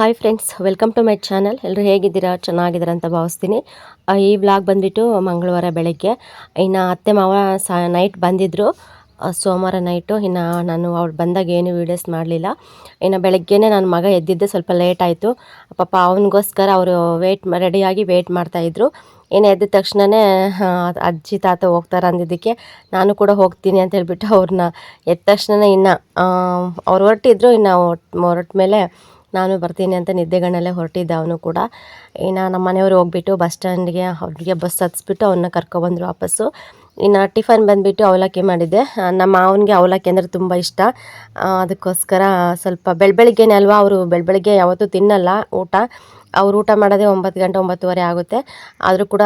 Hi friends welcome to my channel ಎಲ್ಲರೂ ಹೇಗಿದ್ದೀರಾ? ಚೆನ್ನಾಗಿದ್ದೀರಾ ಅಂತ ಭಾವಿಸ್ತೀನಿ. ಈ ವ್ಲಾಗ್ ಬಂದುಬಿಟ್ಟು ಮಂಗಳವಾರ ಬೆಳಗ್ಗೆ. ಇನ್ನು ಅತ್ತೆ ಮಾವ ಸ ನೈಟ್ ಬಂದಿದ್ದರು ಸೋಮವಾರ ನೈಟು ಇನ್ನು ನಾನು ಅವ್ರು ಬಂದಾಗ ಏನು ವೀಡಿಯೋಸ್ ಮಾಡಲಿಲ್ಲ. ಇನ್ನು ಬೆಳಗ್ಗೆ ನನ್ನ ಮಗ ಎದ್ದಿದ್ದೆ, ಸ್ವಲ್ಪ ಲೇಟ್ ಆಯಿತು. ಪಾಪ ಅವನಿಗೋಸ್ಕರ ಅವರು ವೇಟ್ ರೆಡಿಯಾಗಿ ವೇಟ್ ಮಾಡ್ತಾಯಿದ್ರು ಇನ್ನು ಎದ್ದ ತಕ್ಷಣವೇ ಅಜ್ಜಿ ತಾತ ಹೋಗ್ತಾರೆ ಅಂದಿದ್ದಕ್ಕೆ ನಾನು ಕೂಡ ಹೋಗ್ತೀನಿ ಅಂತ ಹೇಳ್ಬಿಟ್ಟು ಅವ್ರನ್ನ ಎದ್ದ ತಕ್ಷಣ ಇನ್ನು ಅವ್ರು ಹೊರಟಿದ್ರು. ಇನ್ನು ಹೊರಟ ಮೇಲೆ ನಾನು ಬರ್ತೀನಿ ಅಂತ ನಿದ್ದೆಗಣ್ಣಲ್ಲೇ ಹೊರಟಿದ್ದ ಅವನು ಕೂಡ. ಇನ್ನು ನಮ್ಮ ಮನೆಯವರು ಹೋಗ್ಬಿಟ್ಟು ಬಸ್ ಸ್ಟ್ಯಾಂಡ್ಗೆ ಅವ್ರಿಗೆ ಬಸ್ ಹತ್ಸ್ಬಿಟ್ಟು ಅವನ್ನ ಕರ್ಕೊಬಂದರು ವಾಪಸ್ಸು. ಇನ್ನು ಟಿಫನ್ ಬಂದುಬಿಟ್ಟು ಅವಲಕ್ಕಿ ಮಾಡಿದ್ದೆ. ನಮ್ಮ ಮಾವನಿಗೆ ಅವಲಕ್ಕಿ ಅಂದರೆ ತುಂಬ ಇಷ್ಟ. ಅದಕ್ಕೋಸ್ಕರ ಸ್ವಲ್ಪ ಬೆಳ್ ಬೆಳಗ್ಗೆನೇ ಅಲ್ವಾ, ಅವರು ಬೆಳ್ ಬೆಳಗ್ಗೆ ಯಾವತ್ತೂ ತಿನ್ನಲ್ಲ ಊಟ. ಅವ್ರು ಊಟ ಮಾಡೋದೇ ಒಂಬತ್ತು ಗಂಟೆ, ಒಂಬತ್ತುವರೆ ಆಗುತ್ತೆ. ಆದರೂ ಕೂಡ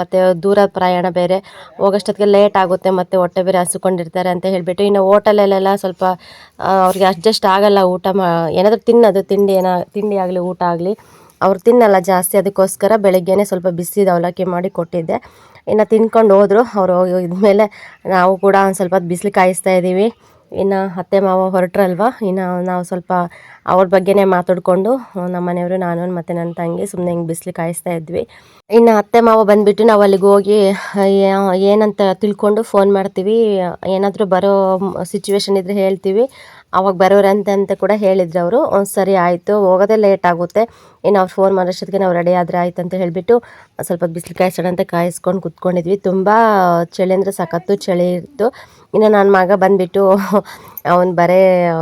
ಮತ್ತೆ ದೂರ ಪ್ರಯಾಣ ಬೇರೆ. ಹೋಗೋಷ್ಟೊತ್ತಿಗೆ ಲೇಟ್ ಆಗುತ್ತೆ, ಮತ್ತು ಹೊಟ್ಟೆ ಬೇರೆ ಹಸ್ಕೊಂಡಿರ್ತಾರೆ ಅಂತ ಹೇಳಿಬಿಟ್ಟು, ಇನ್ನು ಹೋಟೆಲಲ್ಲೆಲ್ಲ ಸ್ವಲ್ಪ ಅವ್ರಿಗೆ ಅಡ್ಜಸ್ಟ್ ಆಗೋಲ್ಲ ಊಟ ಮಾ, ಏನಾದರೂ ತಿನ್ನೋದು, ತಿಂಡಿ ಏನೋ, ತಿಂಡಿ ಆಗಲಿ, ಊಟ ಆಗಲಿ, ಅವ್ರು ತಿನ್ನಲ್ಲ ಜಾಸ್ತಿ. ಅದಕ್ಕೋಸ್ಕರ ಬೆಳಗ್ಗೆನೇ ಸ್ವಲ್ಪ ಬಿಸಿ ಅವಲಕ್ಕಿ ಮಾಡಿ ಕೊಟ್ಟಿದ್ದೆ. ಇನ್ನು ತಿನ್ಕೊಂಡು ಹೋದರು, ಅವರು ಇದ್ಮೇಲೆ ನಾವು ಕೂಡ ಒಂದು ಸ್ವಲ್ಪ ಬಿಸಿಲು ಕಾಯಿಸ್ತಾ ಇದ್ದೀವಿ ಇನ್ನು ಅತ್ತೆ ಮಾವ ಹೊರಟ್ರಲ್ವ? ಇನ್ನು ನಾವು ಸ್ವಲ್ಪ ಅವ್ರ ಬಗ್ಗೆನೇ ಮಾತಾಡಿಕೊಂಡು ನಮ್ಮ ಮನೆಯವರು ನಾನು ಮತ್ತು ನನ್ನ ತಂಗಿ ಸುಮ್ಮನೆ ಹಿಂಗೆ ಬಿಸಿಲು ಕಾಯಿಸ್ತಾ ಇದ್ವಿ. ಇನ್ನು ಅತ್ತೆ ಮಾವ ಬಂದುಬಿಟ್ಟು ನಾವು ಅಲ್ಲಿಗೆ ಹೋಗಿ ಏನಂತ ತಿಳ್ಕೊಂಡು ಫೋನ್ ಮಾಡ್ತೀವಿ. ಏನಾದರೂ ಬರೋ ಸಿಚುವೇಶನ್ ಇದ್ದರೆ ಹೇಳ್ತೀವಿ. ಅವಾಗ ಬರೋರಂತೆ ಅಂತ ಕೂಡ ಹೇಳಿದ್ರು ಅವರು. ಸರಿ ಆಯಿತು. ಹೋಗೋದೇ ಲೇಟ್ ಆಗುತ್ತೆ. ಇನ್ನು ಅವ್ರು ಫೋನ್ ಮಾಡೋಷ್ಟೊತ್ತಿಗೆ ನಾವು ರೆಡಿ ಆದರೆ ಆಯ್ತು ಅಂತ ಹೇಳಿಬಿಟ್ಟು ಸ್ವಲ್ಪ ಬಿಸಿಲು ಕಾಯಿಸೋಣ ಅಂತ ಕಾಯಿಸ್ಕೊಂಡು ಕುತ್ಕೊಂಡಿದ್ವಿ. ತುಂಬ ಚಳಿ ಅಂದರೆ ಸಖತ್ತು ಚಳಿ ಇತ್ತು. ಇನ್ನು ನನ್ನ ಮಗ ಬಂದುಬಿಟ್ಟು ಅವನು ಬರೇ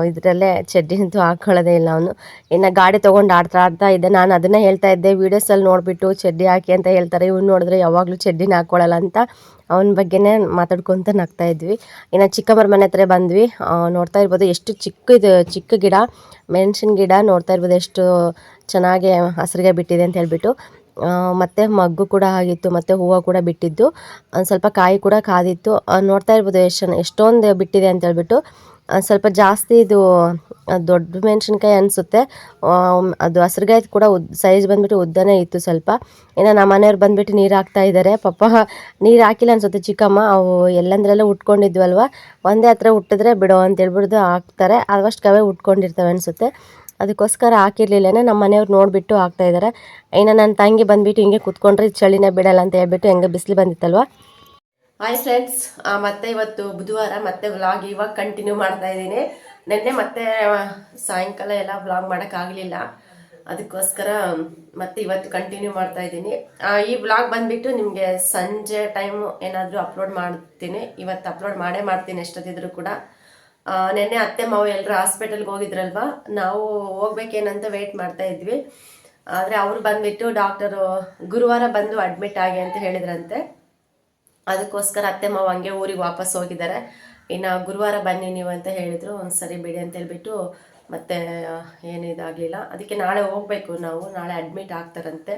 ಇದರಲ್ಲೇ ಚಡ್ಡಿ ಅಂತೂ ಹಾಕ್ಕೊಳ್ಳೋದೇ ಇಲ್ಲ ಅವನು. ಇನ್ನು ಗಾಡಿ ತೊಗೊಂಡು ಆಡ್ತಾ ಆಡ್ತಾ ಇದ್ದೆ. ನಾನು ಅದನ್ನು ಹೇಳ್ತಾ ಇದ್ದೆ. ವೀಡಿಯೋಸಲ್ಲಿ ನೋಡಿಬಿಟ್ಟು ಚಡ್ಡಿ ಹಾಕಿ ಅಂತ ಹೇಳ್ತಾರೆ. ಇವ್ನು ನೋಡಿದ್ರೆ ಯಾವಾಗಲೂ ಚಡ್ಡಿನ ಹಾಕ್ಕೊಳ್ಳಲ್ಲ ಅಂತ ಅವನ ಬಗ್ಗೆನೇ ಮಾತಾಡ್ಕೊತ ನಗ್ತಾ ಇದ್ವಿ. ಇನ್ನು ಚಿಕ್ಕಮ್ಮರ ಮನೆ ಹತ್ರ ಬಂದ್ವಿ. ನೋಡ್ತಾ ಇರ್ಬೋದು ಎಷ್ಟು ಚಿಕ್ಕ ಇದು, ಚಿಕ್ಕ ಗಿಡ, ಮೆಣಸಿನ ಗಿಡ ನೋಡ್ತಾ ಇರ್ಬೋದು. ಎಷ್ಟು ಚೆನ್ನಾಗಿ ಹಸಿರಿಗೆ ಬಿಟ್ಟಿದೆ ಅಂತ ಹೇಳ್ಬಿಟ್ಟು. ಮತ್ತೆ ಮಗ್ಗು ಕೂಡ ಆಗಿತ್ತು, ಮತ್ತು ಹೂವು ಕೂಡ ಬಿಟ್ಟಿದ್ದು. ಒಂದು ಸ್ವಲ್ಪ ಕಾಯಿ ಕೂಡ ಕಾದಿತ್ತು. ನೋಡ್ತಾ ಇರ್ಬೋದು ಎಷ್ಟು ಎಷ್ಟೊಂದು ಬಿಟ್ಟಿದೆ ಅಂತ ಹೇಳ್ಬಿಟ್ಟು. ಸ್ವಲ್ಪ ಜಾಸ್ತಿ ಇದು ದೊಡ್ಡ ಮೆಣಸಿನ್ಕಾಯಿ ಅನಿಸುತ್ತೆ. ಅದು ಹಸ್ರುಗಾಯ್ದು ಕೂಡ ಉದ್ ಸೈಜ್ ಬಂದುಬಿಟ್ಟು ಉದ್ದನೇ ಇತ್ತು ಸ್ವಲ್ಪ. ಇನ್ನು ನಮ್ಮ ಮನೆಯವ್ರು ಬಂದುಬಿಟ್ಟು ನೀರು ಹಾಕ್ತಾ ಇದ್ದಾರೆ ಪಾಪ ನೀರು ಹಾಕಿಲ್ಲ ಅನ್ಸುತ್ತೆ ಚಿಕ್ಕಮ್ಮ. ಅವು ಎಲ್ಲಂದ್ರೆಲ್ಲ ಉಟ್ಕೊಂಡಿದ್ವಲ್ವ? ಒಂದೇ ಹತ್ರ ಹುಟ್ಟಿದ್ರೆ ಬಿಡೋ ಅಂತ ಹೇಳ್ಬಿಡ್ದು ಹಾಕ್ತಾರೆ. ಅವಷ್ಟು ಕವೇ ಉಟ್ಕೊಂಡಿರ್ತವೆ ಅನಿಸುತ್ತೆ. ಅದಕ್ಕೋಸ್ಕರ ಹಾಕಿರ್ಲಿಲ್ಲೇ ನಮ್ಮ ಮನೆಯವ್ರು ನೋಡಿಬಿಟ್ಟು ಹಾಕ್ತಾ ಇದ್ದಾರೆ ಇನ್ನು ನನ್ನ ತಂಗಿ ಬಂದ್ಬಿಟ್ಟು ಹಿಂಗೆ ಕುತ್ಕೊಂಡ್ರೆ ಚಳಿನೇ ಬಿಡಲ್ಲ ಅಂತ ಹೇಳ್ಬಿಟ್ಟು ಹೆಂಗೆ ಬಿಸಿಲು ಬಂದಿತ್ತಲ್ವ? ಹಾಯ್ ಫ್ರೆಂಡ್ಸ್ ಮತ್ತೆ ಇವತ್ತು ಬುಧವಾರ ಮತ್ತೆ ವ್ಲಾಗ್ ಇವಾಗ ಕಂಟಿನ್ಯೂ ಮಾಡ್ತಾ ಇದ್ದೀನಿ. ನಿನ್ನೆ ಮತ್ತೆ ಸಾಯಂಕಾಲ ಎಲ್ಲ ವ್ಲಾಗ್ ಮಾಡೋಕ್ಕಾಗಲಿಲ್ಲ ಅದಕ್ಕೋಸ್ಕರ, ಮತ್ತೆ ಇವತ್ತು ಕಂಟಿನ್ಯೂ ಮಾಡ್ತಾ ಇದ್ದೀನಿ. ಈ ವ್ಲಾಗ್ ಬಂದ್ಬಿಟ್ಟು ನಿಮಗೆ ಸಂಜೆ ಟೈಮು ಏನಾದರೂ ಅಪ್ಲೋಡ್ ಮಾಡ್ತೀನಿ. ಇವತ್ತು ಅಪ್ಲೋಡ್ ಮಾಡೇ ಮಾಡ್ತೀನಿ ಎಷ್ಟೊತ್ತಿದ್ರು ಕೂಡ. ನೆನ್ನೆ ಅತ್ತೆ, ಮಾವ ಎಲ್ಲರೂ ಹಾಸ್ಪಿಟಲ್ಗೆ ಹೋಗಿದ್ರಲ್ವಾ? ನಾವು ಹೋಗ್ಬೇಕೇನಂತ ವೆಯ್ಟ್ ಮಾಡ್ತಾ ಇದ್ವಿ. ಆದರೆ ಅವ್ರು ಬಂದ್ಬಿಟ್ಟು ಡಾಕ್ಟರು ಗುರುವಾರ ಬಂದು ಅಡ್ಮಿಟ್ ಆಗಿ ಅಂತ ಹೇಳಿದ್ರಂತೆ. ಅದಕ್ಕೋಸ್ಕರ ಅತ್ತೆ, ಮಾವ ಹಂಗೆ ಊರಿಗೆ ವಾಪಸ್ ಹೋಗಿದ್ದಾರೆ. ಇನ್ನು ಗುರುವಾರ ಬನ್ನಿ ನೀವು ಅಂತ ಹೇಳಿದರು. ಒಂದು ಸರಿ ಬಿಡಿ ಅಂತ ಹೇಳ್ಬಿಟ್ಟು ಮತ್ತೆ ಏನಿದಾಗಲಿಲ್ಲ. ಅದಕ್ಕೆ ನಾಳೆ ಹೋಗಬೇಕು ನಾವು. ನಾಳೆ ಅಡ್ಮಿಟ್ ಆಗ್ತಾರಂತೆ.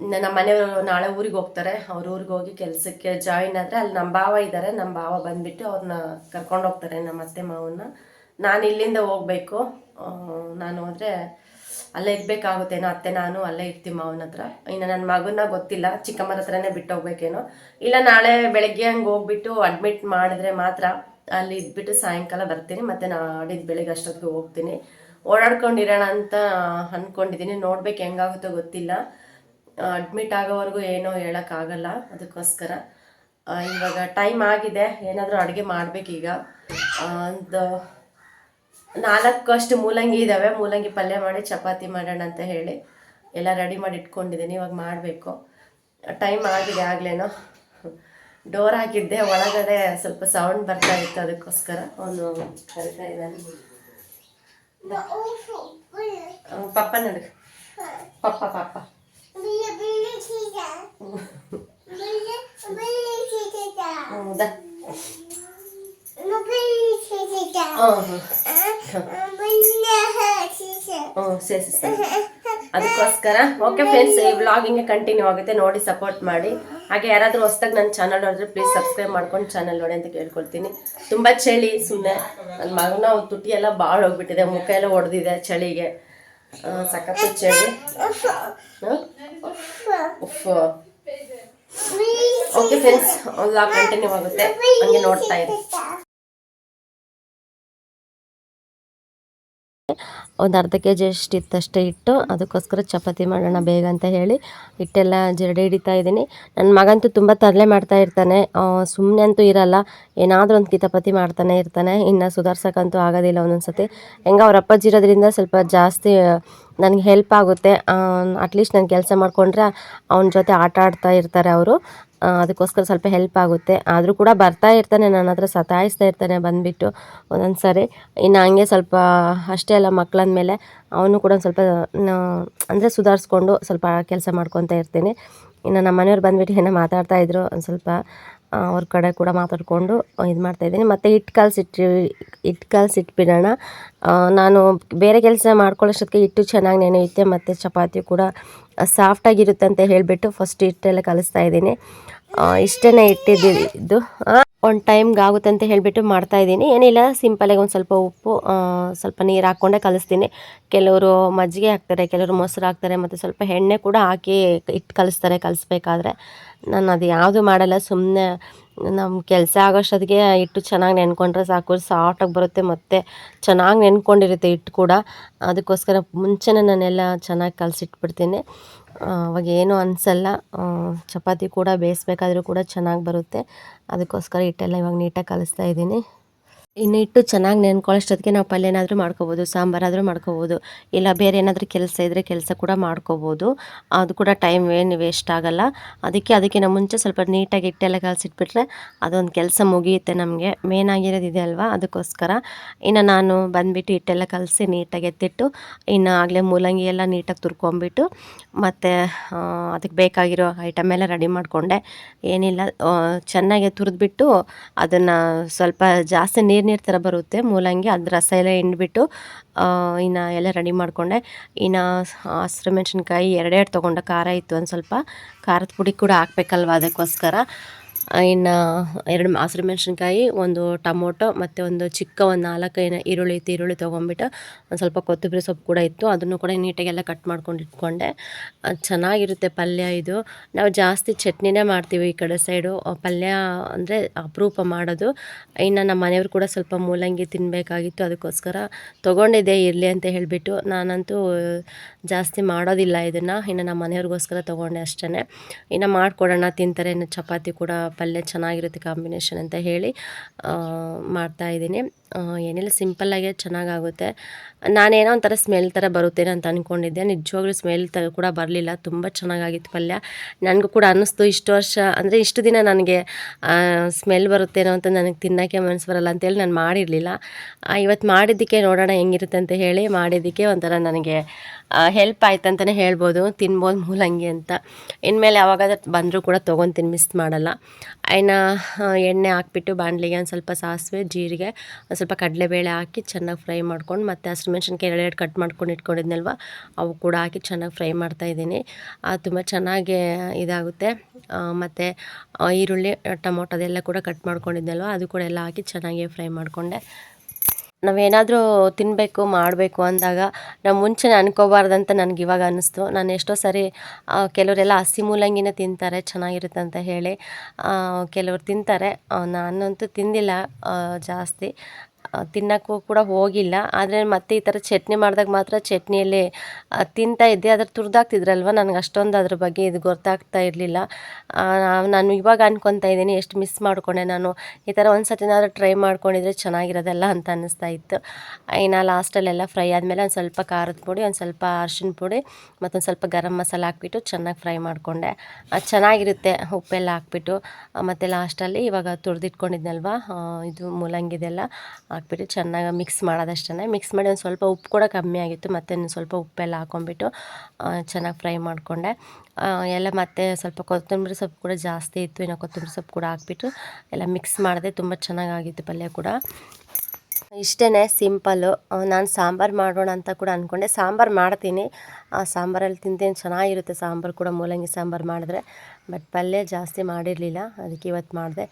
ನಮ್ಮ ಮನೆಯವರು ನಾಳೆ ಊರಿಗೆ ಹೋಗ್ತಾರೆ. ಅವ್ರ ಊರಿಗೆ ಹೋಗಿ ಕೆಲಸಕ್ಕೆ ಜಾಯಿನ್ ಆದರೆ ಅಲ್ಲಿ ನಮ್ಮ ಭಾವ ಇದ್ದಾರೆ ನಮ್ಮ ಭಾವ ಬಂದುಬಿಟ್ಟು ಅವ್ರನ್ನ ಕರ್ಕೊಂಡು ಹೋಗ್ತಾರೆ, ನಮ್ಮ ಅತ್ತೆ ಮಾವನ್ನ. ನಾನು ಇಲ್ಲಿಂದ ಹೋಗಬೇಕು. ನಾನು ಹೋದರೆ ಅಲ್ಲೇ ಇರಬೇಕಾಗುತ್ತೇನೋ ಅತ್ತೆ, ನಾನು ಅಲ್ಲೇ ಇರ್ತೀನಿ ಮಾವನ ಹತ್ರ. ಇನ್ನು ನನ್ನ ಮಗನ ಗೊತ್ತಿಲ್ಲ. ಚಿಕ್ಕಮ್ಮನ ಹತ್ರನೇ ಬಿಟ್ಟು ಹೋಗ್ಬೇಕೇನೋ. ಇಲ್ಲ, ನಾಳೆ ಬೆಳಗ್ಗೆ ಹಂಗೆ ಹೋಗ್ಬಿಟ್ಟು ಅಡ್ಮಿಟ್ ಮಾಡಿದ್ರೆ ಮಾತ್ರ ಅಲ್ಲಿ ಇದ್ಬಿಟ್ಟು ಸಾಯಂಕಾಲ ಬರ್ತೀನಿ. ಮತ್ತು ನಾಡಿದ್ದು ಬೆಳಿಗ್ಗೆ ಅಷ್ಟೊತ್ತಿಗೆ ಹೋಗ್ತೀನಿ. ಓಡಾಡ್ಕೊಂಡಿರೋಣ ಅಂತ ಅಂದ್ಕೊಂಡಿದ್ದೀನಿ ನೋಡ್ಬೇಕು ಹೆಂಗಾಗುತ್ತೋ ಗೊತ್ತಿಲ್ಲ. ಅಡ್ಮಿಟ್ ಆಗೋವರೆಗೂ ಏನೋ ಹೇಳೋಕ್ಕಾಗಲ್ಲ ಅದಕ್ಕೋಸ್ಕರ. ಇವಾಗ ಟೈಮ್ ಆಗಿದೆ, ಏನಾದರೂ ಅಡುಗೆ ಮಾಡಬೇಕೀಗ. ಒಂದು ನಾಲ್ಕು ಅಷ್ಟು ಮೂಲಂಗಿ ಇದ್ದಾವೆ ಮೂಲಂಗಿ ಪಲ್ಯ ಮಾಡಿ ಚಪಾತಿ ಮಾಡೋಣ ಅಂತ ಹೇಳಿ ಎಲ್ಲ ರೆಡಿ ಮಾಡಿ ಇಟ್ಕೊಂಡಿದ್ದೀನಿ, ಇವಾಗ ಮಾಡಬೇಕು. ಟೈಮ್ ಆಗಿದೆ ಆಗಲೇನೋ. ಡೋರ್ ಹಾಕಿದ್ದೆ, ಒಳಗಡೆ ಸ್ವಲ್ಪ ಸೌಂಡ್ ಬರ್ತಾ ಇತ್ತು ಅದಕ್ಕೋಸ್ಕರ. ಅವನು ಕರಿತಾ ಇದ್ದಾನೆ. ಪಪ್ಪ ನಡು. ಪಪ್ಪ ಪಾಪ ಹೌದಾ? ಅದಕ್ಕೋಸ್ಕರ ಓಕೆ ಫ್ರೆಂಡ್ಸ್ ಈ ವ್ಲಾಗ್ ಹಿಂಗೆ ಕಂಟಿನ್ಯೂ ಆಗುತ್ತೆ ನೋಡಿ ಸಪೋರ್ಟ್ ಮಾಡಿ. ಹಾಗೆ ಯಾರಾದರೂ ಹೊಸ್ದಾಗಿ ನನ್ನ ಚಾನಲ್ ನೋಡಿದ್ರೆ ಪ್ಲೀಸ್ ಸಬ್ಸ್ಕ್ರೈಬ್ ಮಾಡ್ಕೊಂಡು ಚಾನಲ್ ನೋಡಿ ಅಂತ ಕೇಳ್ಕೊಳ್ತೀನಿ. ತುಂಬ ಚಳಿ ಸುಮ್ಮನೆ ನನ್ನ ಮಗನ ತುಟಿ ಎಲ್ಲ ಭಾಳ ಹೋಗ್ಬಿಟ್ಟಿದೆ ಮುಖ ಎಲ್ಲ ಹೊಡೆದಿದೆ ಚಳಿಗೆ. ಹ್ಮ್? ಉಫ್. ಓಕೆ ಫ್ರೆಂಡ್ಸ್ ಲಾಕ್ ಕಂಟಿನ್ಯೂ ಆಗುತ್ತೆ. ಹಂಗೆ ನೋಡ್ತಾ ಇರಿ. ಒಂದು ಅರ್ಧ ಕೆ ಜಿ ಅಷ್ಟು ಇತ್ತಷ್ಟೇ ಇಟ್ಟು ಅದಕ್ಕೋಸ್ಕರ ಚಪಾತಿ ಮಾಡೋಣ ಬೇಗ ಅಂತ ಹೇಳಿ ಹಿಟ್ಟೆಲ್ಲ ಜರಡಿ ಹಿಡಿತಾ ಇದ್ದೀನಿ. ನನ್ನ ಮಗಂತೂ ತುಂಬ ತರಲೆ ಮಾಡ್ತಾ ಇರ್ತಾನೆ. ಸುಮ್ಮನೆ ಅಂತೂ ಇರಲ್ಲ. ಏನಾದರೂ ಒಂದು ಕಿತಪತಿ ಮಾಡ್ತಾನೆ ಇರ್ತಾನೆ. ಇನ್ನು ಸುಧಾರ್ಸೋಕ್ಕಂತೂ ಆಗೋದಿಲ್ಲ ಒಂದೊಂದು ಸತಿ ಹೆಂಗೆ ಅವ್ರ ಅಪ್ಪಾಜಿ ಇರೋದ್ರಿಂದ ಸ್ವಲ್ಪ ಜಾಸ್ತಿ ನನಗೆ ಹೆಲ್ಪ್ ಆಗುತ್ತೆ. ಅಟ್ಲೀಸ್ಟ್ ನಾನು ಕೆಲಸ ಮಾಡಿಕೊಂಡ್ರೆ ಅವನ ಜೊತೆ ಆಟ ಆಡ್ತಾ ಇರ್ತಾರೆ ಅವರು. ಅದಕ್ಕೋಸ್ಕರ ಸ್ವಲ್ಪ ಹೆಲ್ಪ್ ಆಗುತ್ತೆ. ಆದರೂ ಕೂಡ ಬರ್ತಾ ಇರ್ತಾನೆ, ನನ್ನ ಹತ್ರ ಸತಾಯಿಸ್ತಾ ಇರ್ತಾನೆ ಬಂದುಬಿಟ್ಟು ಒಂದೊಂದು ಸಾರಿ ಇನ್ನು ಹಂಗೆ ಸ್ವಲ್ಪ ಅಷ್ಟೇ ಅಲ್ಲ ಮಕ್ಕಳಂದಮೇಲೆ ಅವನು ಕೂಡ ಸ್ವಲ್ಪ ಅಂದರೆ ಸುಧಾರಿಸ್ಕೊಂಡು ಸ್ವಲ್ಪ ಕೆಲಸ ಮಾಡ್ಕೊತಾ ಇರ್ತೀನಿ. ಇನ್ನು ನಮ್ಮ ಮನೆಯವ್ರು ಬಂದುಬಿಟ್ಟು ಏನೋ ಮಾತಾಡ್ತಾಯಿದ್ರು ಒಂದು ಸ್ವಲ್ಪ ಅವ್ರ ಕಡೆ ಕೂಡ ಮಾತಾಡಿಕೊಂಡು ಇದು ಮಾಡ್ತಾಯಿದ್ದೀನಿ ಮತ್ತು ಹಿಟ್ಟು ಕಲಸಿಟ್ಟು ಹಿಟ್ಟು ಕಲಸಿಟ್ಬಿಡೋಣ ನಾನು ಬೇರೆ ಕೆಲಸ ಮಾಡ್ಕೊಳ್ಳೋಷ್ಟೊತ್ತಿಗೆ ಹಿಟ್ಟು ಚೆನ್ನಾಗಿ ನೆನೆಯುತ್ತೆ, ಮತ್ತು ಚಪಾತಿ ಕೂಡ ಸಾಫ್ಟಾಗಿರುತ್ತೆ ಅಂತ ಹೇಳಿಬಿಟ್ಟು ಫಸ್ಟ್ ಹಿಟ್ಟೆಲ್ಲ ಕಲಿಸ್ತಾ ಇದ್ದೀನಿ. ಇಷ್ಟೇ ಇಟ್ಟಿದ್ದು. ಒಂದು ಟೈಮ್ಗೆ ಆಗುತ್ತೆ ಅಂತ ಹೇಳಿಬಿಟ್ಟು ಮಾಡ್ತಾಯಿದ್ದೀನಿ ಏನಿಲ್ಲ ಸಿಂಪಲಾಗಿ ಒಂದು ಸ್ವಲ್ಪ ಉಪ್ಪು ಸ್ವಲ್ಪ ನೀರು ಹಾಕ್ಕೊಂಡೇ ಕಲಿಸ್ತೀನಿ. ಕೆಲವರು ಮಜ್ಜಿಗೆ ಹಾಕ್ತಾರೆ, ಕೆಲವರು ಮೊಸರು ಹಾಕ್ತಾರೆ, ಮತ್ತು ಸ್ವಲ್ಪ ಎಣ್ಣೆ ಕೂಡ ಹಾಕಿ ಇಟ್ಟು ಕಲಿಸ್ತಾರೆ, ಕಲಿಸ್ಬೇಕಾದ್ರೆ. ನಾನು ಅದು ಯಾವುದು ಮಾಡಲ್ಲ ಸುಮ್ಮನೆ ನಮ್ಮ ಕೆಲಸ ಆಗೋಷ್ಟೊತ್ತಿಗೆ ಹಿಟ್ಟು ಚೆನ್ನಾಗಿ ನೆನ್ಕೊಂಡ್ರೆ ಸಾಕು, ಸಾಫ್ಟಾಗಿ ಬರುತ್ತೆ ಮತ್ತು ಚೆನ್ನಾಗಿ ನೆನ್ಕೊಂಡಿರುತ್ತೆ ಹಿಟ್ಟು ಕೂಡ. ಅದಕ್ಕೋಸ್ಕರ ಮುಂಚೆನೇ ನಾನೆಲ್ಲ ಚೆನ್ನಾಗಿ ಕಲಸಿಟ್ಬಿಡ್ತೀನಿ. ಅವಾಗ ಏನೂ ಅನಿಸಲ್ಲ. ಚಪಾತಿ ಕೂಡ ಬೇಯಿಸ್ಬೇಕಾದ್ರೂ ಕೂಡ ಚೆನ್ನಾಗಿ ಬರುತ್ತೆ. ಅದಕ್ಕೋಸ್ಕರ ಹಿಟ್ಟೆಲ್ಲ ಇವಾಗ ನೀಟಾಗಿ ಕಲಿಸ್ತಾ ಇದ್ದೀನಿ. ಇನ್ನು ಇಟ್ಟು ಚೆನ್ನಾಗಿ ನೆನ್ಕೊಳ್ಳೋಷ್ಟೊತ್ತಿಗೆ ನಾವು ಪಲ್ಯ ಏನಾದರೂ ಮಾಡ್ಕೋಬೋದು, ಸಾಂಬಾರಾದರೂ ಮಾಡ್ಕೋಬೋದು, ಇಲ್ಲ ಬೇರೆ ಏನಾದರೂ ಕೆಲಸ ಇದ್ದರೆ ಕೆಲಸ ಕೂಡ ಮಾಡ್ಕೋಬೋದು. ಅದು ಕೂಡ ಟೈಮ್ ಏನು ವೇಸ್ಟ್ ಆಗೋಲ್ಲ. ಅದಕ್ಕೆ ಅದಕ್ಕಿಂತ ಮುಂಚೆ ಸ್ವಲ್ಪ ನೀಟಾಗಿ ಹಿಟ್ಟೆಲ್ಲ ಕಲಸಿಟ್ಬಿಟ್ರೆ ಅದೊಂದು ಕೆಲಸ ಮುಗಿಯುತ್ತೆ ನಮಗೆ. ಮೇನ್ ಆಗಿರೋದಿದೆ ಅಲ್ವಾ? ಅದಕ್ಕೋಸ್ಕರ ಇನ್ನು ನಾನು ಬಂದುಬಿಟ್ಟು ಹಿಟ್ಟೆಲ್ಲ ಕಲಸಿ ನೀಟಾಗಿ ಎತ್ತಿಟ್ಟು, ಇನ್ನು ಆಗಲೇ ಮೂಲಂಗಿ ಎಲ್ಲ ನೀಟಾಗಿ ತುರ್ಕೊಂಬಿಟ್ಟು, ಮತ್ತು ಅದಕ್ಕೆ ಬೇಕಾಗಿರೋ ಐಟಮ್ ಎಲ್ಲ ರೆಡಿ ಮಾಡಿಕೊಂಡೆ. ಏನಿಲ್ಲ ಚೆನ್ನಾಗಿ ತುರಿದ್ಬಿಟ್ಟು ಅದನ್ನು ಸ್ವಲ್ಪ ಜಾಸ್ತಿ ನೀರು ನೀರು ಥರ ಬರುತ್ತೆ. ಮೂಲಂಗಿ ಅದು ರಸ ಎಲ್ಲ ಹಿಂಡ್ಬಿಟ್ಟು ಇನ್ನು ಎಲ್ಲ ರೆಡಿ ಮಾಡಿಕೊಂಡೆ. ಇನ್ನು ಹಸಿರು ಮೆಣಸಿನ್ಕಾಯಿ ಎರಡೆರಡು ತೊಗೊಂಡೆ. ಖಾರ ಇತ್ತು ಒಂದು ಸ್ವಲ್ಪ. ಖಾರದ ಪುಡಿ ಕೂಡ ಹಾಕ್ಬೇಕಲ್ವ ಅದಕ್ಕೋಸ್ಕರ. ಇನ್ನು ಎರಡು ಹಸಿರು ಮೆಣಸಿನ್ಕಾಯಿ, ಒಂದು ಟೊಮೊಟೊ ಮತ್ತು ಒಂದು ಚಿಕ್ಕ ಒಂದು ನಾಲ್ಕು ಏನು ಈರುಳ್ಳಿ ಇತ್ತು, ಈರುಳ್ಳಿ ತೊಗೊಂಬಿಟ್ಟು ಒಂದು ಸ್ವಲ್ಪ ಕೊತ್ತಂಬರಿ ಸೊಪ್ಪು ಕೂಡ ಇತ್ತು. ಅದನ್ನು ಕೂಡ ನೀಟಾಗೆಲ್ಲ ಕಟ್ ಮಾಡ್ಕೊಂಡು ಇಟ್ಕೊಂಡೆ. ಚೆನ್ನಾಗಿರುತ್ತೆ ಪಲ್ಯ ಇದು. ನಾವು ಜಾಸ್ತಿ ಚಟ್ನಿನೇ ಮಾಡ್ತೀವಿ ಈ ಕಡೆ ಸೈಡು. ಪಲ್ಯ ಅಂದರೆ ಅಪರೂಪ ಮಾಡೋದು. ಇನ್ನು ನಮ್ಮ ಮನೆಯವ್ರು ಕೂಡ ಸ್ವಲ್ಪ ಮೂಲಂಗಿ ತಿನ್ನಬೇಕಾಗಿತ್ತು ಅದಕ್ಕೋಸ್ಕರ ತೊಗೊಂಡಿದ್ದೆ, ಇರಲಿ ಅಂತ ಹೇಳಿಬಿಟ್ಟು. ನಾನಂತೂ ಜಾಸ್ತಿ ಮಾಡೋದಿಲ್ಲ ಇದನ್ನು. ಇನ್ನು ನಮ್ಮ ಮನೆಯವ್ರಿಗೋಸ್ಕರ ತೊಗೊಂಡೆ ಅಷ್ಟೇ ಇನ್ನು ಮಾಡಿಕೊಡೋಣ, ತಿಂತಾರೆ, ಇನ್ನು ಚಪಾತಿ ಕೂಡ ಪಲ್ಯ ಚೆನ್ನಾಗಿರುತ್ತೆ ಕಾಂಬಿನೇಷನ್ ಅಂತ ಹೇಳಿ ಮಾಡ್ತಾಯಿದ್ದೀನಿ ಏನಿಲ್ಲ ಸಿಂಪಲ್ಲಾಗೆ ಚೆನ್ನಾಗಾಗುತ್ತೆ. ನಾನೇನೋ ಒಂಥರ ಸ್ಮೆಲ್ ಥರ ಬರುತ್ತೇನೆ ಅಂತ ಅಂದ್ಕೊಂಡಿದ್ದೆ ನಿಜವಾಗ್ಲೂ ಸ್ಮೆಲ್ ತ ಕೂಡ ಬರಲಿಲ್ಲ. ತುಂಬ ಚೆನ್ನಾಗಾಗಿತ್ತು ಪಲ್ಯ. ನನಗೂ ಕೂಡ ಅನ್ನಿಸ್ತು, ಇಷ್ಟು ವರ್ಷ, ಅಂದರೆ ಇಷ್ಟು ದಿನ ನನಗೆ ಸ್ಮೆಲ್ ಬರುತ್ತೇನೋ ಅಂತ ನನಗೆ ತಿನ್ನೋಕ್ಕೆ ಮನಸ್ಸು ಬರಲ್ಲ ಅಂತೇಳಿ ನಾನು ಮಾಡಿರಲಿಲ್ಲ. ಇವತ್ತು ಮಾಡಿದ್ದಕ್ಕೆ ನೋಡೋಣ ಹೆಂಗಿರುತ್ತೆ ಅಂತ ಹೇಳಿ ಮಾಡಿದ್ದಕ್ಕೆ ಒಂಥರ ನನಗೆ ಹೆಲ್ಪ್ ಆಯ್ತು ಅಂತಲೇ ಹೇಳ್ಬೋದು. ತಿನ್ಬೋದು ಮೂಲಂಗಿ ಅಂತ. ಇನ್ಮೇಲೆ ಯಾವಾಗಾದ್ರೂ ಬಂದರೂ ಕೂಡ ತೊಗೊಂತೀನಿ ಮಿಸ್ ಮಾಡಲ್ಲ. ಇನ್ನು ಎಣ್ಣೆ ಹಾಕ್ಬಿಟ್ಟು ಬಾಣಲಿಗೆ ಒಂದು ಸ್ವಲ್ಪ ಸಾಸಿವೆ, ಜೀರಿಗೆ, ಒಂದು ಸ್ವಲ್ಪ ಕಡಲೆಬೇಳೆ ಹಾಕಿ ಚೆನ್ನಾಗಿ ಫ್ರೈ ಮಾಡ್ಕೊಂಡು, ಮತ್ತು ಹಸಿರು ಮೆಣಸಿನ್ಕಾಯಿ ಎರಡು ಕಟ್ ಮಾಡ್ಕೊಂಡು ಇಟ್ಕೊಂಡಿದ್ನಲ್ವ, ಅವು ಕೂಡ ಹಾಕಿ ಚೆನ್ನಾಗಿ ಫ್ರೈ ಮಾಡ್ತಾಯಿದ್ದೀನಿ ತುಂಬ ಚೆನ್ನಾಗಿ ಇದಾಗುತ್ತೆ. ಮತ್ತು ಈರುಳ್ಳಿ ಟೊಮೊಟೊದೆಲ್ಲ ಕೂಡ ಕಟ್ ಮಾಡ್ಕೊಂಡಿದ್ನಲ್ವ, ಅದು ಕೂಡ ಎಲ್ಲ ಹಾಕಿ ಚೆನ್ನಾಗಿ ಫ್ರೈ ಮಾಡಿಕೊಂಡೆ. ನಾವೇನಾದರೂ ತಿನ್ನಬೇಕು ಮಾಡಬೇಕು ಅಂದಾಗ ನಾವು ಮುಂಚೆನೇ ಅನ್ಕೋಬಾರ್ದಂತ ನನಗೆ ಇವಾಗ ಅನ್ನಿಸ್ತು. ನಾನು ಎಷ್ಟೋ ಸರಿ ಕೆಲವರೆಲ್ಲ ಹಸಿ ಮೂಲಂಗಿನೇ ತಿಂತಾರೆ, ಚೆನ್ನಾಗಿರುತ್ತೆ ಅಂತ ಹೇಳಿ ಕೆಲವ್ರು ತಿಂತಾರೆ. ನಾನಂತೂ ತಿಂದಿಲ್ಲ ಜಾಸ್ತಿ. ತಿನ್ನೋಕ್ಕೂ ಕೂಡ ಹೋಗಿಲ್ಲ. ಆದರೆ ಮತ್ತೆ ಈ ಥರ ಚಟ್ನಿ ಮಾಡಿದಾಗ ಮಾತ್ರ ಚಟ್ನಿಯಲ್ಲಿ ತಿಂತಾ ಇದ್ದೆ. ಅದ್ರ ತುರಿದಾಕ್ತಿದ್ರಲ್ವ ನನಗೆ ಅಷ್ಟೊಂದು ಅದ್ರ ಬಗ್ಗೆ ಇದು ಗೊತ್ತಾಗ್ತಾ ಇರಲಿಲ್ಲ. ನಾನು ಇವಾಗ ಅನ್ಕೊತಾ ಇದ್ದೀನಿ, ಎಷ್ಟು ಮಿಸ್ ಮಾಡಿಕೊಂಡೆ ನಾನು. ಈ ಥರ ಒಂದು ಸರ್ತಿನಾದರೂ ಟ್ರೈ ಮಾಡ್ಕೊಂಡಿದ್ರೆ ಚೆನ್ನಾಗಿರೋದಲ್ಲ ಅಂತ ಅನ್ನಿಸ್ತಾ ಇತ್ತು. ಇನ್ನು ಲಾಸ್ಟಲ್ಲೆಲ್ಲ ಫ್ರೈ ಆದಮೇಲೆ ಒಂದು ಸ್ವಲ್ಪ ಖಾರದ ಪುಡಿ, ಒಂದು ಸ್ವಲ್ಪ ಅರ್ಶಿನ ಪುಡಿ, ಮತ್ತೊಂದು ಸ್ವಲ್ಪ ಗರಂ ಮಸಾಲ ಹಾಕ್ಬಿಟ್ಟು ಚೆನ್ನಾಗಿ ಫ್ರೈ ಮಾಡಿಕೊಂಡೆ. ಚೆನ್ನಾಗಿರುತ್ತೆ, ಉಪ್ಪೆಲ್ಲ ಹಾಕ್ಬಿಟ್ಟು. ಮತ್ತು ಲಾಸ್ಟಲ್ಲಿ ಇವಾಗ ತುರಿದಿಟ್ಕೊಂಡಿದ್ನಲ್ವ? ಇದು ಮೂಲಂಗಿದೆಲ್ಲ. ಹಾಕ್ಬಿಟ್ಟು ಚೆನ್ನಾಗಿ ಮಿಕ್ಸ್ ಮಾಡೋದಷ್ಟೇ ಮಿಕ್ಸ್ ಮಾಡಿ ಒಂದು ಸ್ವಲ್ಪ ಉಪ್ಪು ಕೂಡ ಕಮ್ಮಿ ಆಗಿತ್ತು. ಮತ್ತು ಒಂದು ಸ್ವಲ್ಪ ಉಪ್ಪೆಲ್ಲ ಹಾಕ್ಕೊಂಬಿಟ್ಟು ಚೆನ್ನಾಗಿ ಫ್ರೈ ಮಾಡಿಕೊಂಡೆ. ಎಲ್ಲ ಮತ್ತೆ ಸ್ವಲ್ಪ ಕೊತ್ತಂಬರಿ ಸೊಪ್ಪು ಕೂಡ ಜಾಸ್ತಿ ಇತ್ತು. ಇನ್ನು ಕೊತ್ತಂಬರಿ ಸೊಪ್ಪು ಕೂಡ ಹಾಕ್ಬಿಟ್ಟು ಎಲ್ಲ ಮಿಕ್ಸ್ ಮಾಡಿದೆ. ತುಂಬ ಚೆನ್ನಾಗಾಗಿತ್ತು ಪಲ್ಯ ಕೂಡ. ಇಷ್ಟೇ ಸಿಂಪಲ್ಲು. ನಾನು ಸಾಂಬಾರು ಮಾಡೋಣ ಅಂತ ಕೂಡ ಅಂದ್ಕೊಂಡೆ ಸಾಂಬಾರು ಮಾಡ್ತೀನಿ. ಆ, ಸಾಂಬಾರಲ್ಲಿ ತಿಂತೇನೆ ಚೆನ್ನಾಗಿರುತ್ತೆ. ಸಾಂಬಾರು ಕೂಡ ಮೂಲಂಗಿ ಸಾಂಬಾರು ಮಾಡಿದ್ರೆ. ಬಟ್ ಪಲ್ಯ ಜಾಸ್ತಿ ಮಾಡಿರಲಿಲ್ಲ, ಅದಕ್ಕೆ ಇವತ್ತು ಮಾಡಿದೆ.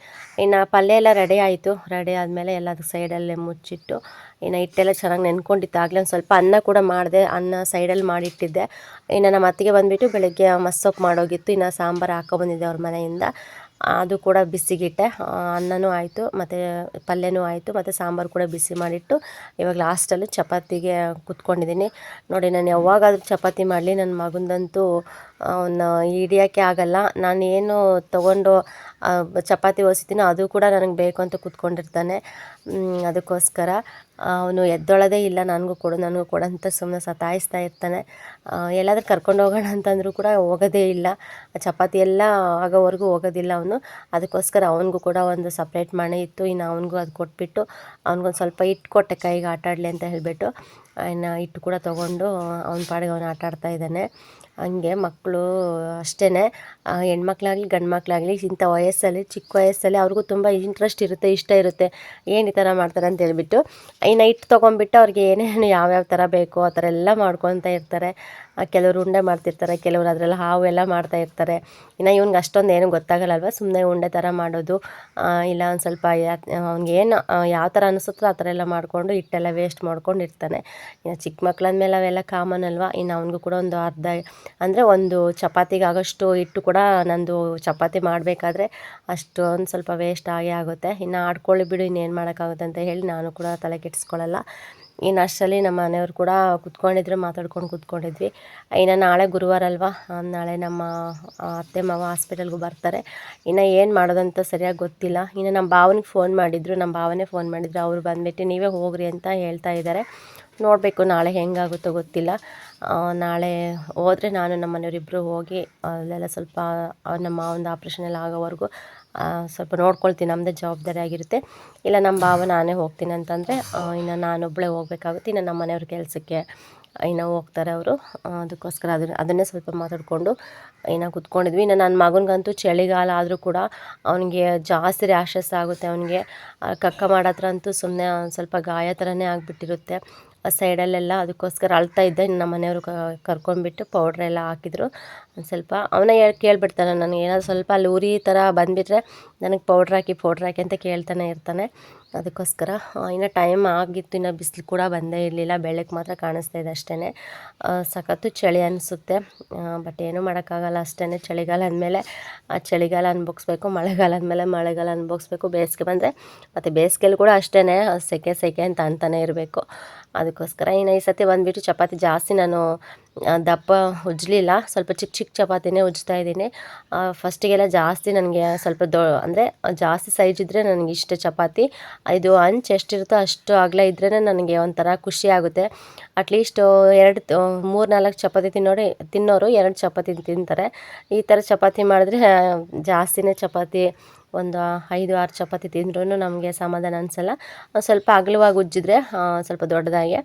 ಇನ್ನು ಪಲ್ಯ ಎಲ್ಲ ರೆಡಿ ಆಯಿತು. ರೆಡಿ ಆದಮೇಲೆ ಎಲ್ಲ ಅದಕ್ಕೆ ಸೈಡಲ್ಲೇ ಮುಚ್ಚಿಟ್ಟು, ಇನ್ನು ಹಿಟ್ಟೆಲ್ಲ ಚೆನ್ನಾಗಿ ನೆನ್ಕೊಂಡಿತ್ತು. ಆಗಲೇ ಒಂದು ಸ್ವಲ್ಪ ಅನ್ನ ಕೂಡ ಮಾಡಿದೆ, ಅನ್ನ ಸೈಡಲ್ಲಿ ಮಾಡಿಟ್ಟಿದ್ದೆ. ಇನ್ನು ನಮ್ಮ ಅತ್ತಿಗೆ ಬಂದುಬಿಟ್ಟು ಬೆಳಗ್ಗೆ ಮಸ್ಸೊಪ್ಪು ಮಾಡೋಗಿತ್ತು. ಇನ್ನು ಸಾಂಬಾರು ಹಾಕೊಬಂದಿದ್ದೆ ಅವ್ರ ಮನೆಯಿಂದ. ಅದು ಕೂಡ ಬಿಸಿಗಿಟ್ಟೆ. ಅನ್ನನೂ ಆಯಿತು, ಮತ್ತು ಪಲ್ಯನೂ ಆಯಿತು, ಮತ್ತು ಸಾಂಬಾರು ಕೂಡ ಬಿಸಿ ಮಾಡಿಟ್ಟು, ಇವಾಗ ಲಾಸ್ಟಲ್ಲಿ ಚಪಾತಿಗೆ ಕುತ್ಕೊಂಡಿದ್ದೀನಿ. ನೋಡಿ, ನಾನು ಯಾವಾಗಾದ್ರೂ ಚಪಾತಿ ಮಾಡಲಿ. ನನ್ನ ಮಗಂದಂತೂ ಅವನ್ನ ಹಿಡಿಯೋಕ್ಕೆ ಆಗಲ್ಲ. ನಾನು ಏನು ತಗೊಂಡು ಚಪಾತಿ ಒಸಿತೀನೋ ಅದು ಕೂಡ ನನಗೆ ಬೇಕು ಅಂತ ಕೂತ್ಕೊಂಡಿರ್ತಾನೆ. ಅದಕ್ಕೋಸ್ಕರ ಅವನು ಎದ್ದೊಳದೇ ಇಲ್ಲ, ನನಗೂ ಕೊಡು ನನಗೂ ಕೊಡು ಅಂತ ಸುಮ್ಮನೆ ಸತಾಯಿಸ್ತಾ ಇರ್ತಾನೆ. ಎಲ್ಲಾದರೂ ಕರ್ಕೊಂಡು ಹೋಗೋಣ ಅಂತಂದರೂ ಕೂಡ ಹೋಗೋದೇ ಇಲ್ಲ. ಚಪಾತಿ ಎಲ್ಲ ಆಗೋವರೆಗೂ ಹೋಗೋದಿಲ್ಲ ಅವನು. ಅದಕ್ಕೋಸ್ಕರ ಅವನಿಗೂ ಕೂಡ ಒಂದು ಸಪ್ರೇಟ್ ಮಣೆ ಇತ್ತು. ಇನ್ನು ಅವನಿಗೂ ಅದು ಕೊಟ್ಬಿಟ್ಟು, ಅವ್ನಿಗೊಂದು ಸ್ವಲ್ಪ ಇಟ್ಟು ಕೊಟ್ಟೆ ಕೈಗೆ ಆಟಾಡಲಿ ಅಂತ ಹೇಳಿಬಿಟ್ಟು, ಇನ್ನು ಇಟ್ಟು ಕೂಡ ತೊಗೊಂಡು ಅವನ ಪಾಡಿಗೆ ಅವನು ಆಟಾಡ್ತಾ ಇದ್ದಾನೆ. ಹಂಗೆ ಮಕ್ಕಳು ಅಷ್ಟೇ ಹೆಣ್ಮಕ್ಳಾಗಲಿ ಗಂಡು ಮಕ್ಕಳಾಗಲಿ ಇಂಥ ವಯಸ್ಸಲ್ಲಿ, ಚಿಕ್ಕ ವಯಸ್ಸಲ್ಲಿ ಅವ್ರಿಗೂ ತುಂಬ ಇಂಟ್ರೆಸ್ಟ್ ಇರುತ್ತೆ, ಇಷ್ಟ ಇರುತ್ತೆ. ಏನು ಈ ಥರ ಮಾಡ್ತಾರೆ ಅಂತ ಹೇಳ್ಬಿಟ್ಟು, ಈ ನೈಟ್ ತೊಗೊಂಬಿಟ್ಟು ಅವ್ರಿಗೆ ಏನೇನು ಯಾವ್ಯಾವ ಥರ ಬೇಕೋ ಆ ಥರ ಎಲ್ಲ ಮಾಡ್ಕೊತ ಇರ್ತಾರೆ. ಕೆಲವರು ಉಂಡೆ ಮಾಡ್ತಿರ್ತಾರೆ, ಕೆಲವರು ಅದರಲ್ಲಿ ಹಾವು ಎಲ್ಲ ಮಾಡ್ತಾ ಇರ್ತಾರೆ. ಇನ್ನು ಇವ್ನಿಗೆ ಅಷ್ಟೊಂದು ಏನು ಗೊತ್ತಾಗಲ್ಲಲ್ವ? ಸುಮ್ಮನೆ ಉಂಡೆ ಥರ ಮಾಡೋದು ಇಲ್ಲ ಒಂದು ಸ್ವಲ್ಪ ಅವ್ನಿಗೆ ಏನು ಯಾವ ಥರ ಅನಿಸುತ್ತೋ ಆ ಥರ ಎಲ್ಲ ಮಾಡಿಕೊಂಡು ಹಿಟ್ಟೆಲ್ಲ ವೇಸ್ಟ್ ಮಾಡ್ಕೊಂಡು ಇರ್ತಾನೆ ಇನ್ನು ಚಿಕ್ಕ ಮಕ್ಳಂದ್ಮೇಲೆ ಅವೆಲ್ಲ ಕಾಮನ್ ಅಲ್ವಾ? ಇನ್ನು ಅವನಿಗೂ ಕೂಡ ಒಂದು ಅರ್ಧ, ಅಂದರೆ ಒಂದು ಚಪಾತಿಗೆ ಆಗೋಷ್ಟು ಹಿಟ್ಟು ಕೂಡ ನಂದು ಚಪಾತಿ ಮಾಡಬೇಕಾದ್ರೆ ಅಷ್ಟೊಂದು ಸ್ವಲ್ಪ ವೇಸ್ಟ್ ಆಗೇ ಆಗುತ್ತೆ. ಇನ್ನು ಆಡ್ಕೊಳ್ಳಿ ಬಿಡು, ಇನ್ನೇನು ಮಾಡೋಕ್ಕಾಗುತ್ತೆ ಅಂತ ಹೇಳಿ ನಾನು ಕೂಡ ತಲೆ ಕೆಡಿಸ್ಕೊಳ್ಳಲ್ಲ ಇನ್ನು ಅಷ್ಟರಲ್ಲಿ ನಮ್ಮ ಮನೆಯವ್ರು ಕೂಡ ಕುತ್ಕೊಂಡಿದ್ರು, ಮಾತಾಡ್ಕೊಂಡು ಕುತ್ಕೊಂಡಿದ್ವಿ. ಇನ್ನು ನಾಳೆ ಗುರುವಾರ ಅಲ್ವಾ? ನಾಳೆ ನಮ್ಮ ಅತ್ತೆ, ಮಾವ ಹಾಸ್ಪಿಟಲ್ಗೂ ಬರ್ತಾರೆ. ಇನ್ನು ಏನು ಮಾಡೋದಂತ ಸರಿಯಾಗಿ ಗೊತ್ತಿಲ್ಲ. ಇನ್ನು ನಮ್ಮ ಭಾವನಿಗೆ ಫೋನ್ ಮಾಡಿದ್ರು. ನಮ್ಮ ಭಾವನೇ ಫೋನ್ ಮಾಡಿದ್ರು. ಅವರು ಬಂದ್ಬಿಟ್ಟು, ನೀವೇ ಹೋಗ್ರಿ ಅಂತ ಹೇಳ್ತಾ ಇದ್ದಾರೆ. ನೋಡಬೇಕು ನಾಳೆ ಹೆಂಗಾಗುತ್ತೋ ಗೊತ್ತಿಲ್ಲ. ನಾಳೆ ಹೋದರೆ ನಾನು ನಮ್ಮ ಮನೆಯವರಿಬ್ಬರು ಹೋಗಿ ಅಲ್ಲೆಲ್ಲ ಸ್ವಲ್ಪ ನಮ್ಮ ಒಂದು ಆಪ್ರೇಷನ್ ಎಲ್ಲ ಆಗೋವರೆಗೂ ಸ್ವಲ್ಪ ನೋಡ್ಕೊಳ್ತೀನಿ. ನಮ್ಮದೇ ಜವಾಬ್ದಾರಿ ಆಗಿರುತ್ತೆ. ಇಲ್ಲ, ನಮ್ಮ ಭಾವ ನಾನೇ ಹೋಗ್ತೀನಿ ಅಂತಂದರೆ ಇನ್ನು ನಾನೊಬ್ಬಳೇ ಹೋಗ್ಬೇಕಾಗುತ್ತೆ. ಇನ್ನು ನಮ್ಮ ಮನೆಯವ್ರ ಕೆಲಸಕ್ಕೆ, ಇನ್ನು ಹೋಗ್ತಾರೆ ಅವರು. ಅದಕ್ಕೋಸ್ಕರ ಅದನ್ನ, ಅದನ್ನೇ ಸ್ವಲ್ಪ ಮಾತಾಡಿಕೊಂಡು, ಇನ್ನು ಕುತ್ಕೊಂಡಿದ್ವಿ. ಇನ್ನು ನನ್ನ ಮಗನಿಗಂತೂ ಚಳಿಗಾಲ ಆದರೂ ಕೂಡ ಅವನಿಗೆ ಜಾಸ್ತಿ ರ್ಯಾಷಸ್ ಆಗುತ್ತೆ. ಅವನಿಗೆ ಕಕ್ಕ ಮಾಡತ್ರ ಅಂತೂ ಸುಮ್ಮನೆ ಸ್ವಲ್ಪ ಗಾಯ ಥರನೇ ಆಗಿಬಿಟ್ಟಿರುತ್ತೆ. ಸೈಡಲ್ಲೆಲ್ಲ ಅದಕ್ಕೋಸ್ಕರ ಅಳ್ತಾ ಇದ್ದೆ. ನಮ್ಮ ಮನೆಯವರು ಕರ್ಕೊಂಡ್ಬಿಟ್ಟು ಪೌಡ್ರ್ ಎಲ್ಲ ಹಾಕಿದ್ರು. ಒಂದು ಸ್ವಲ್ಪ ಅವನೇ ಹೇಳಿ, ಕೇಳ್ಬಿಡ್ತಾನೆ ನನಗೆ. ಏನಾದ್ರು ಸ್ವಲ್ಪ ಅಲ್ಲಿ ಉರಿ ಥರ ಬಂದುಬಿಟ್ರೆ ನನಗೆ ಪೌಡ್ರ್ ಹಾಕಿ ಪೌಡ್ರ್ ಹಾಕಿ ಅಂತ ಕೇಳ್ತಾನೆ ಇರ್ತಾನೆ. ಅದಕ್ಕೋಸ್ಕರ ಇನ್ನು ಟೈಮ್ ಆಗಿತ್ತು. ಇನ್ನು ಬಿಸಿಲು ಕೂಡ ಬಂದೇ ಇರಲಿಲ್ಲ. ಬೆಳಗ್ಗೆ ಮಾತ್ರ ಕಾಣಿಸ್ತಾ ಇದೆ ಅಷ್ಟೇ ಸಖತ್ತು ಚಳಿ ಅನಿಸುತ್ತೆ. ಬಟ್ ಏನೂ ಮಾಡೋಕ್ಕಾಗಲ್ಲ ಅಷ್ಟೇ ಚಳಿಗಾಲ ಅಂದಮೇಲೆ ಚಳಿಗಾಲ ಅನ್ಭೋಗಿಸ್ಬೇಕು, ಮಳೆಗಾಲ ಅಂದಮೇಲೆ ಮಳೆಗಾಲ ಅನ್ಭೋಗಿಸ್ಬೇಕು. ಬೇಸಿಗೆ ಬಂದರೆ ಮತ್ತು ಬೇಸಿಗೆಯಲ್ಲಿ ಕೂಡ ಅಷ್ಟೇ ಸೆಕೆ ಸೆಕೆ ಅಂತ ಅಂತಾನೆ ಇರಬೇಕು. ಅದಕ್ಕೋಸ್ಕರ ಇನ್ನು ಈ ಸತಿ ಬಂದುಬಿಟ್ಟು ಚಪಾತಿ ಜಾಸ್ತಿ ನಾನು ದಪ್ಪ ಉಜ್ಜಲಿಲ್ಲ ಸ್ವಲ್ಪ ಚಿಕ್ಕ ಚಿಕ್ಕ ಚಪಾತಿನೇ ಉಜ್ತಾ ಇದ್ದೀನಿ. ಫಸ್ಟಿಗೆಲ್ಲ ಜಾಸ್ತಿ ನನಗೆ ಸ್ವಲ್ಪ ದೊ, ಅಂದರೆ ಜಾಸ್ತಿ ಸೈಜ್ ಇದ್ದರೆ ನನಗೆ ಇಷ್ಟ ಚಪಾತಿ. ಇದು ಅಂಚು ಎಷ್ಟಿರುತ್ತೋ ಅಷ್ಟು ಅಗಲ ಇದ್ರೇ ನನಗೆ ಒಂಥರ ಖುಷಿ ಆಗುತ್ತೆ. ಅಟ್ಲೀಸ್ಟ್ ಎರಡು, ಮೂರು, ನಾಲ್ಕು ಚಪಾತಿ ತಿನ್ನೋರು ತಿನ್ನೋರು ಎರಡು ಚಪಾತಿ ತಿಂತಾರೆ. ಈ ಥರ ಚಪಾತಿ ಮಾಡಿದ್ರೆ ಜಾಸ್ತಿನೇ ಚಪಾತಿ ಒಂದು ಐದು, ಆರು ಚಪಾತಿ ತಿಂದ್ರೂ ನಮಗೆ ಸಮಾಧಾನ ಅನಿಸಲ್ಲ. ಸ್ವಲ್ಪ ಅಗಲವಾಗಿ ಉಜ್ಜಿದ್ರೆ ಸ್ವಲ್ಪ ದೊಡ್ಡದಾಗಿ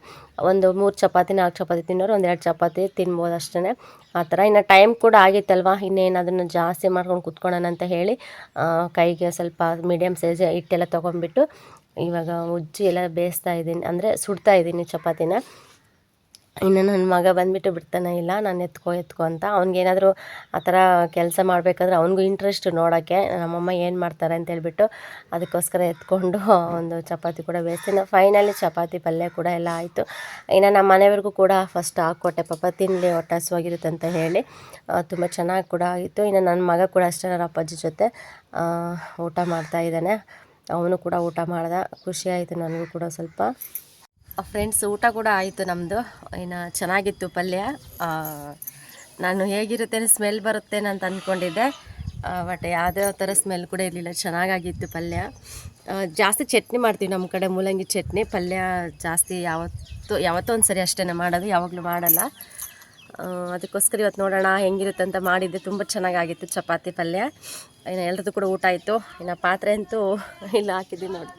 ಒಂದು ಮೂರು ಚಪಾತಿ, ನಾಲ್ಕು ಚಪಾತಿ ತಿನ್ನೋರು ಒಂದೆರಡು ಚಪಾತಿ ತಿನ್ಬೋದು ಅಷ್ಟೇ ಆ ಥರ. ಇನ್ನು ಟೈಮ್ ಕೂಡ ಆಗಿತ್ತಲ್ವ? ಇನ್ನೇನು ಅದನ್ನು ಜಾಸ್ತಿ ಮಾಡ್ಕೊಂಡು ಕುತ್ಕೊಳ್ಳೋಣ ಅಂತ ಹೇಳಿ ಕೈಗೆ ಸ್ವಲ್ಪ ಮೀಡಿಯಮ್ ಸೈಜ್ ಹಿಟ್ಟೆಲ್ಲ ತೊಗೊಂಡ್ಬಿಟ್ಟು ಇವಾಗ ಉಜ್ಜಿ ಎಲ್ಲ ಬೇಯಿಸ್ತಾ ಇದ್ದೀನಿ. ಅಂದರೆ ಸುಡ್ತಾ ಇದ್ದೀನಿ ಚಪಾತಿನ. ಇನ್ನು ನನ್ನ ಮಗ ಬಂದುಬಿಟ್ಟು ಬಿಡ್ತಾನೆ, ಇಲ್ಲ, ನಾನು ಎತ್ಕೊ ಎತ್ಕೊ ಅಂತ. ಅವ್ನಿಗೇನಾದರೂ ಆ ಥರ ಕೆಲಸ ಮಾಡಬೇಕಾದ್ರೆ ಅವನಿಗೂ ಇಂಟ್ರೆಸ್ಟ್ ನೋಡೋಕ್ಕೆ ನಮ್ಮಮ್ಮ ಏನು ಮಾಡ್ತಾರೆ ಅಂತ ಹೇಳ್ಬಿಟ್ಟು ಅದಕ್ಕೋಸ್ಕರ ಎತ್ಕೊಂಡು ಒಂದು ಚಪಾತಿ ಕೂಡ ಬೇಯಿಸ್ತೀನಿ. ಫೈನಲಿ ಚಪಾತಿ ಪಲ್ಯ ಕೂಡ ಎಲ್ಲ ಆಯಿತು. ಇನ್ನು ನಮ್ಮ ಮನೆಯವ್ರಿಗೂ ಕೂಡ ಫಸ್ಟ್ ಹಾಕ್ಕೊಟ್ಟೆ ಪಾಪ ತಿನ್ನಲಿ ಹೊಟ್ಟೆ ಅಂತ ಹೇಳಿ ತುಂಬ ಚೆನ್ನಾಗಿ ಕೂಡ ಆಗಿತ್ತು ಇನ್ನು ನನ್ನ ಮಗ ಕೂಡ ಅಷ್ಟೇ ನನ್ನ ಅಪ್ಪಾಜಿ ಜೊತೆ ಊಟ ಮಾಡ್ತಾ ಇದ್ದಾನೆ. ಅವನು ಕೂಡ ಊಟ ಮಾಡ್ದೆ. ಖುಷಿಯಾಯಿತು ನನಗೂ ಕೂಡ ಸ್ವಲ್ಪ. ಫ್ರೆಂಡ್ಸ್ ಊಟ ಕೂಡ ಆಯಿತು ನಮ್ಮದು ಇನ್ನು ಚೆನ್ನಾಗಿತ್ತು ಪಲ್ಯ. ನಾನು ಹೇಗಿರುತ್ತೆ ಸ್ಮೆಲ್ ಬರುತ್ತೆ ಅಂತ ಅಂದ್ಕೊಂಡಿದ್ದೆ ಬಟ್ ಯಾವುದೇ ಥರ ಸ್ಮೆಲ್ ಕೂಡ ಇರಲಿಲ್ಲ. ಚೆನ್ನಾಗಾಗಿತ್ತು ಪಲ್ಯ. ಜಾಸ್ತಿ ಚಟ್ನಿ ಮಾಡ್ತೀವಿ ನಮ್ಮ ಕಡೆ ಮೂಲಂಗಿ ಚಟ್ನಿ. ಪಲ್ಯ ಜಾಸ್ತಿ ಯಾವತ್ತು, ಯಾವತ್ತೋ ಒಂದು ಸರಿ ಅಷ್ಟೇ ಮಾಡೋದು, ಯಾವಾಗಲೂ ಮಾಡಲ್ಲ. ಅದಕ್ಕೋಸ್ಕರ ಇವತ್ತು ನೋಡೋಣ ಹೆಂಗಿರುತ್ತೆ ಅಂತ ಮಾಡಿದ್ದೆ. ತುಂಬ ಚೆನ್ನಾಗಾಗಿತ್ತು ಚಪಾತಿ ಪಲ್ಯ. ಇನ್ನು ಎಲ್ರದ್ದು ಕೂಡ ಊಟ ಆಯಿತು. ಇನ್ನು ಪಾತ್ರೆ ಅಂತೂ ಇಲ್ಲ, ಹಾಕಿದ್ದೀನಿ ನೋಡಿ.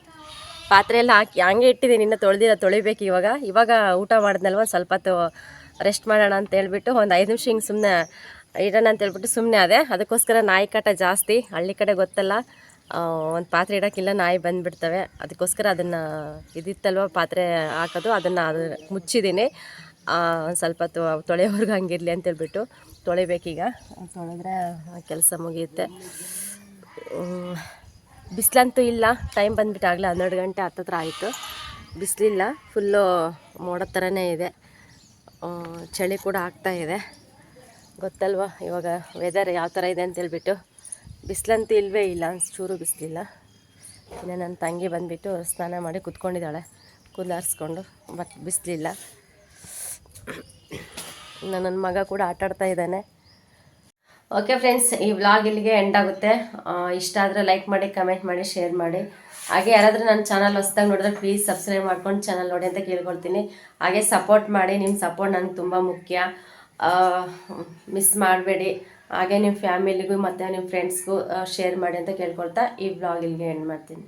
ಪಾತ್ರೆ ಎಲ್ಲ ಹಾಕಿ, ಹಂಗೆ ಇಟ್ಟಿದ್ದೀನಿ, ಇನ್ನು ತೊಳೆದಿಲ್ಲ, ತೊಳಿಬೇಕು ಇವಾಗ. ಇವಾಗ ಊಟ ಮಾಡಿದ್ನಲ್ವ ಸ್ವಲ್ಪ ಹೊತ್ತು ರೆಸ್ಟ್ ಮಾಡೋಣ ಅಂತ ಹೇಳ್ಬಿಟ್ಟು, ಒಂದು ಐದು ನಿಮಿಷ ಹಿಂಗೆ ಸುಮ್ಮನೆ ಇಡೋಣ ಅಂತ ಹೇಳ್ಬಿಟ್ಟು ಸುಮ್ಮನೆ ಅದೇ ಅದಕ್ಕೋಸ್ಕರ ನಾಯಿ ಕಾಟ ಜಾಸ್ತಿ, ಹಳ್ಳಿ ಕಡೆ ಗೊತ್ತಲ್ಲ. ಒಂದು ಪಾತ್ರೆ ಇಡೋಕ್ಕಿಲ್ಲ, ನಾಯಿ ಬಂದುಬಿಡ್ತವೆ. ಅದಕ್ಕೋಸ್ಕರ ಅದನ್ನು ಇದಿತ್ತಲ್ವ, ಪಾತ್ರೆ ಹಾಕೋದು, ಅದನ್ನು ಅದು ಮುಚ್ಚಿದ್ದೀನಿ. ಒಂದು ಸ್ವಲ್ಪ ಹೊತ್ತು ತೊಳೆಯೋವರೆಗೂ ಹಂಗಿರಲಿ ಅಂತ ಹೇಳ್ಬಿಟ್ಟು ತೊಳಿಬೇಕೀಗ. ತೊಳೆದ್ರೆ ಕೆಲಸ ಮುಗಿಯುತ್ತೆ. ಬಿಸಿಲಂತೂ ಇಲ್ಲ ಟೈಮ್ ಬಂದ್ಬಿಟ್ಟು ಹನ್ನೆರಡು ಗಂಟೆ ಹತ್ತತ್ರ ಆಯಿತು. ಬಿಸಿಲಿಲ್ಲ ಫುಲ್ಲು ಮೋಡ ಥರನೇ ಇದೆ. ಚಳಿ ಕೂಡ ಆಗ್ತಾ ಇದೆ. ಗೊತ್ತಲ್ವ ಇವಾಗ ವೆದರ್ ಯಾವ ಥರ ಇದೆ ಅಂತ ಹೇಳ್ಬಿಟ್ಟು. ಬಿಸಿಲಂತೂ ಇಲ್ಲವೇ ಇಲ್ಲ, ಚೂರು ಬಿಸಿಲಿಲ್ಲ. ಇನ್ನು ನನ್ನ ತಂಗಿ ಬಂದುಬಿಟ್ಟು ಸ್ನಾನ ಮಾಡಿ ಕುತ್ಕೊಂಡಿದ್ದಾಳೆ ಕುದಾರಿಸ್ಕೊಂಡು ಬಟ್ ಬಿಸಿಲಿಲ್ಲ. ಇನ್ನು ನನ್ನ ಮಗ ಕೂಡ ಆಟಾಡ್ತಾ ಇದ್ದಾನೆ. ಓಕೆ ಫ್ರೆಂಡ್ಸ್ ಈ ವ್ಲಾಗ್ ಇಲ್ಲಿಗೆ ಎಂಡ್ ಆಗುತ್ತೆ. ಇಷ್ಟ ಆದರೆ ಲೈಕ್ ಮಾಡಿ ಕಮೆಂಟ್ ಮಾಡಿ ಶೇರ್ ಮಾಡಿ. ಹಾಗೆ ಯಾರಾದರೂ ನನ್ನ ಚಾನಲ್ ಹೊಸ್ದಾಗಿ ನೋಡಿದ್ರೆ ಪ್ಲೀಸ್ ಸಬ್ಸ್ಕ್ರೈಬ್ ಮಾಡ್ಕೊಂಡು ಚಾನಲ್ ನೋಡಿ ಅಂತ ಕೇಳ್ಕೊಳ್ತೀನಿ ಹಾಗೆ ಸಪೋರ್ಟ್ ಮಾಡಿ ನಿಮ್ಮ ಸಪೋರ್ಟ್ ನನಗೆ ತುಂಬ ಮುಖ್ಯ. ಮಿಸ್ ಮಾಡಬೇಡಿ. ಹಾಗೆ ನಿಮ್ಮ ಫ್ಯಾಮಿಲಿಗೂ ಮತ್ತು ನಿಮ್ಮ ಫ್ರೆಂಡ್ಸ್ಗೂ ಶೇರ್ ಮಾಡಿ ಅಂತ ಕೇಳ್ಕೊಳ್ತಾ ಈ ವ್ಲಾಗ್ ಇಲ್ಲಿಗೆ ಎಂಡ್ ಮಾಡ್ತೀನಿ.